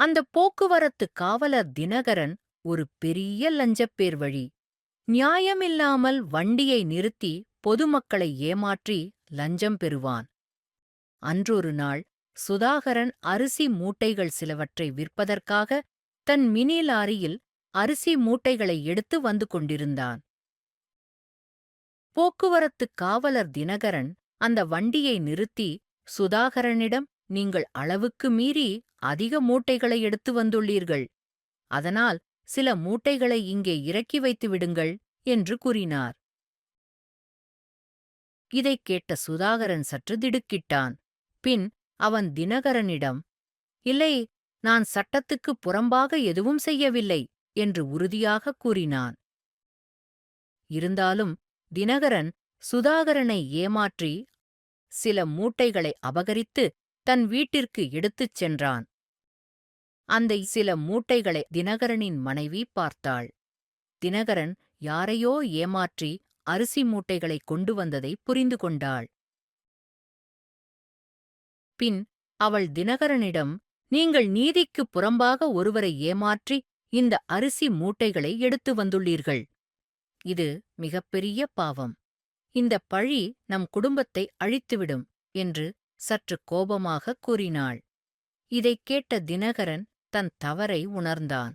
அந்த போக்குவரத்து காவலர் தினகரன் ஒரு பெரிய லஞ்சப்பேர் வழி நியாயமில்லாமல் வண்டியை நிறுத்தி பொதுமக்களை ஏமாற்றி லஞ்சம் பெறுவான். அன்றொரு நாள் சுதாகரன் அரிசி மூட்டைகள் சிலவற்றை விற்பதற்காக தன் மினி லாரியில் அரிசி மூட்டைகளை எடுத்து வந்து கொண்டிருந்தான். போக்குவரத்து காவலர் தினகரன் அந்த வண்டியை நிறுத்தி சுதாகரனிடம் நீங்கள் அளவுக்கு மீறி அதிக மூட்டைகளை எடுத்து வந்துள்ளீர்கள். அதனால் சில மூட்டைகளை இங்கே இறக்கி வைத்து விடுங்கள் என்று கூறினார். இதைக் கேட்ட சுதாகரன் சற்று திடுக்கிட்டான். பின் அவன் தினகரனிடம் இல்லை நான் சட்டத்துக்கு புறம்பாக எதுவும் செய்யவில்லை என்று உறுதியாக கூறினான். இருந்தாலும் தினகரன் சுதாகரனை ஏமாற்றி சில மூட்டைகளை அபகரித்து தன் வீட்டிற்கு எடுத்துச் சென்றான். அந்த சில மூட்டைகளை தினகரனின் மனைவி பார்த்தாள். தினகரன் யாரையோ ஏமாற்றி அரிசி மூட்டைகளை கொண்டு வந்ததை புரிந்து கொண்டாள். பின் அவள் தினகரனிடம் நீங்கள் நீதிக்கு புறம்பாக ஒருவரை ஏமாற்றி இந்த அரிசி மூட்டைகளை எடுத்து வந்துள்ளீர்கள். இது மிகப்பெரிய பாவம். இந்த பழி நம் குடும்பத்தை அழித்துவிடும் என்று சற்று கோபமாகக் கூறினாள். இதைக் கேட்ட தினகரன் தன் தவறை உணர்ந்தான்.